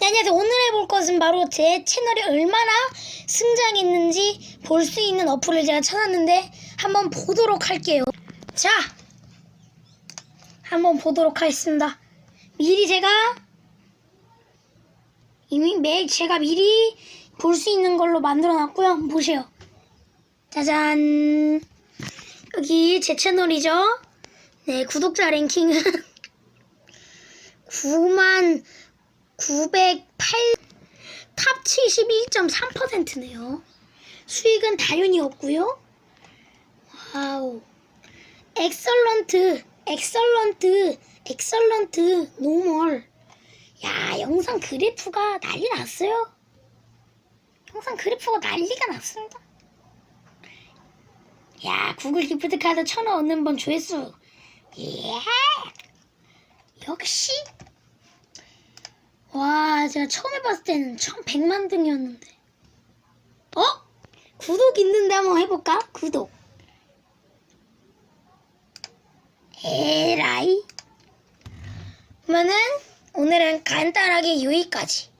네, 안녕하세요. 오늘 해볼 것은 바로 제 채널이 얼마나 승장했는지 볼 수 있는 어플을 제가 찾았는데 한번 보도록 할게요. 자, 한번 보도록 하겠습니다. 미리 제가 이미 매 제가 미리 볼 수 있는 걸로 만들어 놨고요. 한번 보세요. 짜잔. 여기 제 채널이죠. 네, 구독자 랭킹은 9만 908, 탑 71.3%네요. 수익은 당연히 없고요. 와우. 엑설런트, 엑설런트, 엑설런트, 노멀. 야, 영상 그래프가 난리 났어요. 영상 그래프가 난리가 났습니다. 야, 구글 기프트 카드 천 원 얻는 번 조회수. 예. 역시. 와, 제가 처음 해봤을 때는 1100만 등이었는데. 어? 구독 있는데 한번 해볼까? 구독. 에라이. 그러면은 오늘은 간단하게 여기까지.